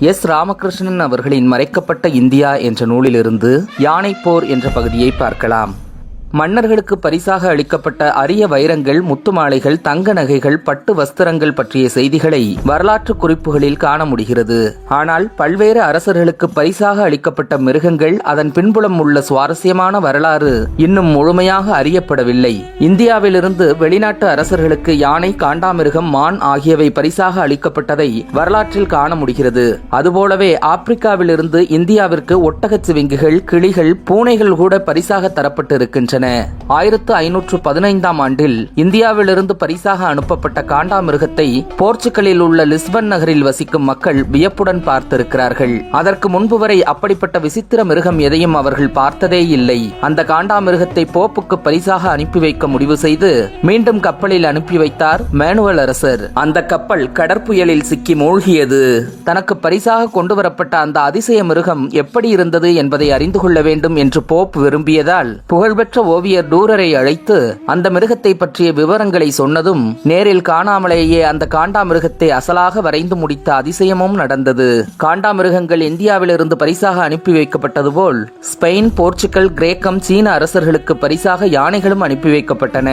S Ramakrishnan அவர்களின் மறைக்கப்பட்ட India என்ற நூலிலிருந்து யானை போர் என்ற பகுதியை பார்க்கலாம். மன்னர்களுக்கு பரிசாக அளிக்கப்பட்ட அரிய வைரங்கள் முத்து மாலைகள் தங்க நகைகள் பட்டு வஸ்திரங்கள் பற்றிய செய்திகளை வரலாற்று குறிப்புகளில் காண முடிகிறது. ஆனால் பல்வேறு அரசர்களுக்கு பரிசாக அளிக்கப்பட்ட மிருகங்கள் அதன் பின்புலம் உள்ள சுவாரஸ்யமான வரலாறு இன்னும் முழுமையாக அறியப்படவில்லை. இந்தியாவிலிருந்து வெளிநாட்டு அரசர்களுக்கு யானை காண்டாமிருகம் மான் ஆகியவை பரிசாக அளிக்கப்பட்டதை வரலாற்றில் காண முடிகிறது. அதுபோலவே ஆப்பிரிக்காவிலிருந்து இந்தியாவிற்கு ஒட்டகச் சிவிங்குகள் கிளிகள் பூனைகள் கூட பரிசாக தரப்பட்டிருக்கின்றன. வருகின்றன ஆயிரத்து ஐநூற்று பதினைந்தாம் ஆண்டில் இந்தியாவிலிருந்து பரிசாக அனுப்பப்பட்ட காண்டாமிருகத்தை போர்ச்சுகலில் உள்ள லிஸ்பன் நகரில் வசிக்கும் மக்கள் வியப்புடன் பார்த்திருக்கிறார்கள். அதற்கு முன்பு வரை அப்படிப்பட்ட விசித்திர மிருகம் எதையும் அவர்கள் பார்த்ததே இல்லை. அந்த காண்டாமிருகத்தை போப்புக்கு பரிசாக அனுப்பி வைக்க முடிவு செய்து மீண்டும் கப்பலில் அனுப்பி வைத்தார் மேனுவல் அரசர். அந்த கப்பல் கடற்புயலில் சிக்கி மூழ்கியது. தனக்கு பரிசாக கொண்டு வரப்பட்ட அந்த அதிசய மிருகம் எப்படி இருந்தது என்பதை அறிந்து கொள்ள வேண்டும் என்று போப் விரும்பியதால் புகழ்பெற்ற ஓவியர் டூரரை அழைத்து அந்த மிருகத்தை பற்றிய விவரங்களை சொன்னதும் நேரில் காணாமலேயே அந்த காண்டாமிருகத்தை அசலாக வரைந்து முடித்த அதிசயமும் நடந்தது. காண்டாமிருகங்கள் இந்தியாவிலிருந்து பரிசாக அனுப்பி வைக்கப்பட்டது போல் ஸ்பெயின் போர்ச்சுகல் கிரேக்கம் சீன அரசர்களுக்கு பரிசாக யானைகளும் அனுப்பி வைக்கப்பட்டன.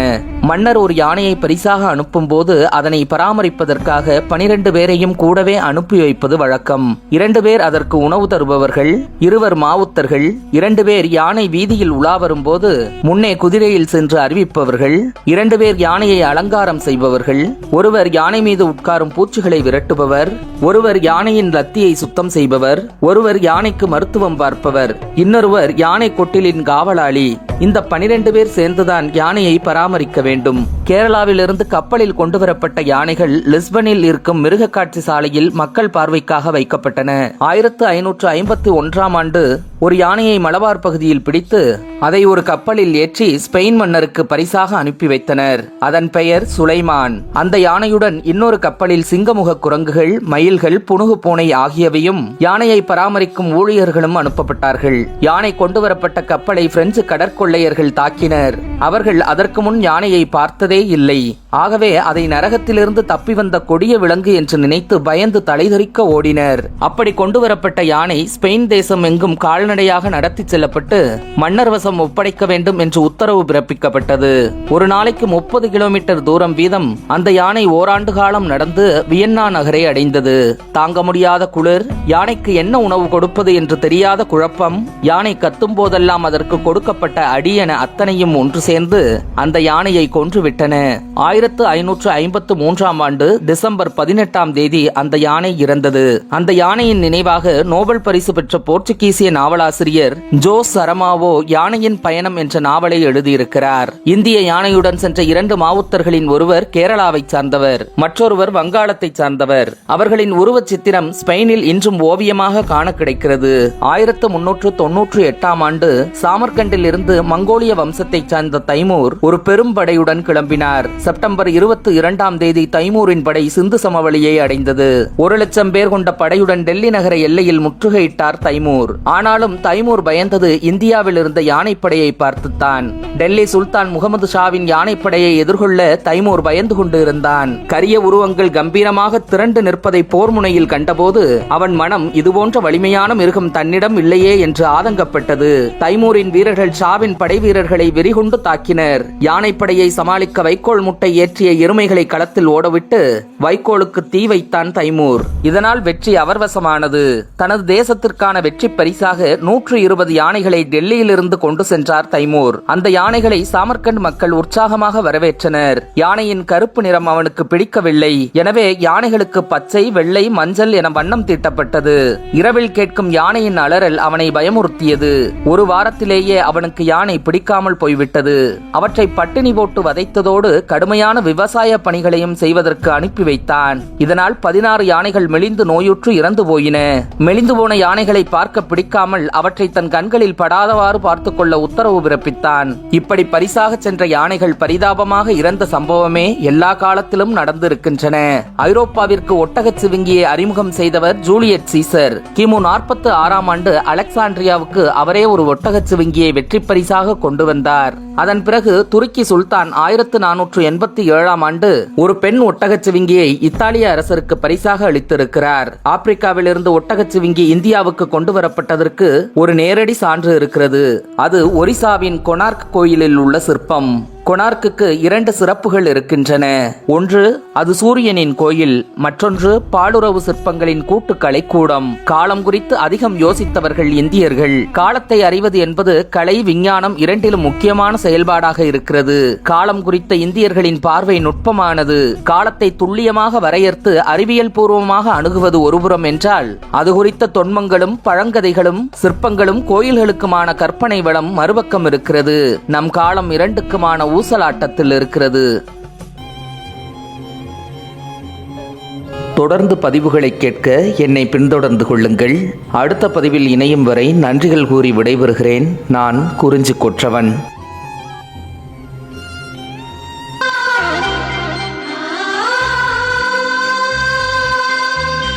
மன்னர் ஒரு யானையை பரிசாக அனுப்பும் போது அதனை பராமரிப்பதற்காக பனிரெண்டு பேரையும் கூடவே அனுப்பி வைப்பது வழக்கம். இரண்டு பேர் அதற்கு உணவு தருபவர்கள் இருவர் மாவுத்தர்கள் இரண்டு பேர் யானை வீதியில் உலா வரும்போது முன்னே குதிரையில் சென்று அறிவிப்பவர்கள் இரண்டு பேர் யானையை அலங்காரம் செய்பவர்கள் ஒருவர் யானை மீது உட்காரும் பூச்சிகளை விரட்டுபவர் ஒருவர் யானையின் லத்தியை சுத்தம் செய்பவர் ஒருவர் யானைக்கு மருத்துவம் பார்ப்பவர் இன்னொருவர் யானை கொட்டிலின் காவலாளி. இந்த பனிரெண்டு பேர் சேர்ந்துதான் யானையை பராமரிக்க வேண்டும். கேரளாவிலிருந்து கப்பலில் கொண்டு வரப்பட்ட யானைகள் லிஸ்பனில் இருக்கும் மிருக காட்சி சாலையில் மக்கள் பார்வைக்காக வைக்கப்பட்டன. ஆயிரத்து ஐநூற்று ஐம்பத்தி ஒன்றாம் ஆண்டு ஒரு யானையை மலபார் பகுதியில் பிடித்து அதை ஒரு கப்பலில் ஏற்றி ஸ்பெயின் மன்னருக்கு பரிசாக அனுப்பி வைத்தனர். அதன் பெயர் சுலைமான். அந்த யானையுடன் இன்னொரு கப்பலில் சிங்கமுக குரங்குகள் மயில்கள் புனுகு பூனை ஆகியவையும் யானையை பராமரிக்கும் ஊழியர்களும் அனுப்பப்பட்டார்கள். யானை கொண்டு வரப்பட்ட கப்பலை பிரெஞ்சு கொள்ளையர்கள் தாக்கினர். அவர்கள் அதற்கு முன் யானையை பார்த்ததே இல்லை. ஆகவே அதை நரகத்திலிருந்து தப்பி வந்த கொடிய விலங்கு என்று நினைத்து பயந்து தலைதறிக்க ஓடினர். அப்படி கொண்டு வரப்பட்ட யானை ஸ்பெயின் தேசம் எங்கும் கால்நடையாக நடத்தி செல்லப்பட்டு மன்னர் வசம் ஒப்படைக்க வேண்டும் என்று உத்தரவு பிறப்பிக்கப்பட்டது. ஒரு நாளைக்கு முப்பது கிலோமீட்டர் தூரம் வீதம் அந்த யானை ஓராண்டு காலம் நடந்து வியன்னா நகரை அடைந்தது. தாங்க முடியாத குளிர் யானைக்கு என்ன உணவு கொடுப்பது என்று தெரியாத குழப்பம் யானை கத்தும் போதெல்லாம் அதற்கு கொடுக்கப்பட்ட அடி என அத்தனையும் ஒன்று சேர்ந்து அந்த யானையை கொன்றுவிட்டன. ஆயிரத்து ஐநூற்று ஐம்பத்து மூன்றாம் ஆண்டு டிசம்பர் பதினெட்டாம் தேதி அந்த யானை இறந்தது. அந்த யானையின் நினைவாக நோபல் பரிசு பெற்ற போர்ச்சுகீசிய நாவலாசிரியர் ஜோ சரமாவோ யானையின் பயணம் என்ற நாவலை எழுதியிருக்கிறார். இந்திய யானையுடன் சென்ற இரண்டு மாவுத்தர்களின் ஒருவர் கேரளாவை சார்ந்தவர் மற்றொருவர் வங்காளத்தை சார்ந்தவர். அவர்களின் உருவச் சித்திரம் ஸ்பெயினில் இன்றும் ஓவியமாக காண கிடைக்கிறது. ஆயிரத்து முன்னூற்று தொன்னூற்று எட்டாம் ஆண்டு சாமர்கண்டில் இருந்து மங்கோலிய வம்சத்தைச் சார்ந்த தைமூர் ஒரு பெரும் படையுடன் கிளம்பினார். செப்டம்பர் செப்டம்பர் இருபத்தி இரண்டாம் தேதி தைமூரின் படை சிந்து சமவெளியை அடைந்தது. ஒரு லட்சம் பேர் கொண்ட படையுடன் டெல்லி நகர எல்லையில் முற்றுகையிட்டார் தைமூர். ஆனாலும் தைமூர் பயந்தது இந்தியாவில் இருந்த யானைப்படையை பார்த்துத்தான். டெல்லி சுல்தான் முகமது ஷாவின் யானைப்படையை எதிர்கொள்ள தைமூர் பயந்து கொண்டு இருந்தான் கரிய உருவங்கள் கம்பீரமாக திரண்டு நிற்பதை போர் முனையில் கண்டபோது அவன் மனம் இதுபோன்ற வலிமையான மிருகம் தன்னிடம் இல்லையே என்று ஆதங்கப்பட்டது. தைமூரின் வீரர்கள் ஷாவின் படை வீரர்களை வெறிகொண்டு தாக்கினர். யானைப்படையை சமாளிக்க வைக்கோல் முட்டை ஏற்றிய எருமைகளை களத்தில் ஓடவிட்டு வைக்கோலுக்கு தீ வைத்தான் தைமூர். இதனால் வெற்றி அவர்வசமானது. தனது தேசத்திற்கான வெற்றி பரிசாக நூற்று இருபது யானைகளை டெல்லியிலிருந்து கொண்டு சென்றார் தைமூர். அந்த யானைகளை சாமர்கண்ட் மக்கள் உற்சாகமாக வரவேற்றனர். யானையின் கருப்பு நிறம் அவனுக்கு பிடிக்கவில்லை. எனவே யானைகளுக்கு பச்சை வெள்ளை மஞ்சள் என வண்ணம் தீட்டப்பட்டது. இரவில் கேட்கும் யானையின் அலறல் அவனை பயமுறுத்தியது. ஒரு வாரத்திலேயே அவனுக்கு யானை பிடிக்காமல் போய்விட்டது. அவற்றை பட்டினி போட்டு வதைத்ததோடு கடுமையான விவசாய பணிகளையும் செய்வதற்கு அனுப்பி வைத்தான். இதனால் பதினாறு யானைகள் மெலிந்து நோயுற்று இறந்து போயின. மெலிந்து போன யானைகளை பார்க்க பிடிக்காமல் அவற்றை தன் கண்களில் படாதவாறு பார்த்துக் கொள்ள உத்தரவு பிறப்பித்தான். இப்படி பரிசாக சென்ற யானைகள் பரிதாபமாக இறந்த சம்பவமே எல்லா காலத்திலும் நடந்திருக்கின்றன. ஐரோப்பாவிற்கு ஒட்டகச் சிவிங்கியை அறிமுகம் செய்தவர் ஜூலியட் சீசர். கிமு நாற்பத்து ஆறாம் ஆண்டு அலெக்சாண்ட்ரியாவுக்கு அவரே ஒரு ஒட்டகச் சிவிங்கியை வெற்றி பரிசாக கொண்டு வந்தார். அதன் பிறகு துருக்கி சுல்தான் ஆயிரத்து நானூற்று எண்பத்தி இருபத்தி ஏழாம் ஆண்டு ஒரு பெண் ஒட்டகச்சிவிங்கியை இத்தாலிய அரசருக்கு பரிசாக அளித்திருக்கிறார். ஆப்பிரிக்காவிலிருந்து ஒட்டகச்சிவிங்கி இந்தியாவுக்கு கொண்டு வரப்பட்டதற்கு ஒரு நேரடி சான்று இருக்கிறது. அது ஒரிசாவின் கொனார்க் கோயிலில் உள்ள சிற்பம். கொனார்க்குக்கு இரண்டு சிறப்புகள் இருக்கின்றன. ஒன்று அது சூரியனின் கோயில். மற்றொன்று பாலுறவு சிற்பங்களின் கூட்டுக்கலை கூடம். காலம் குறித்து அதிகம் யோசித்தவர்கள் இந்தியர்கள். காலத்தை அறிவது என்பது கலை விஞ்ஞானம் இரண்டிலும் முக்கியமான செயல்பாடாக இருக்கிறது. காலம் குறித்த இந்தியர்களின் பார்வை நுட்பமானது. காலத்தை துல்லியமாக வரையறுத்து அறிவியல் பூர்வமாக அணுகுவது ஒருபுறம் என்றால் அது குறித்த தொன்மங்களும் பழங்கதைகளும் சிற்பங்களும் கோயில்களுக்குமான கற்பனை வளம் மறுபக்கம் இருக்கிறது. நம் காலம் இரண்டுக்குமான ஊசலாட்டத்தில் இருக்கிறது. தொடர்ந்து பதிவுகளை கேட்க என்னை பின்தொடர்ந்து கொள்ளுங்கள். அடுத்த பதிவில் இணையும் வரை நன்றிகள் கூறி விடைபெறுகிறேன். நான் குறிஞ்சி கொற்றவன்.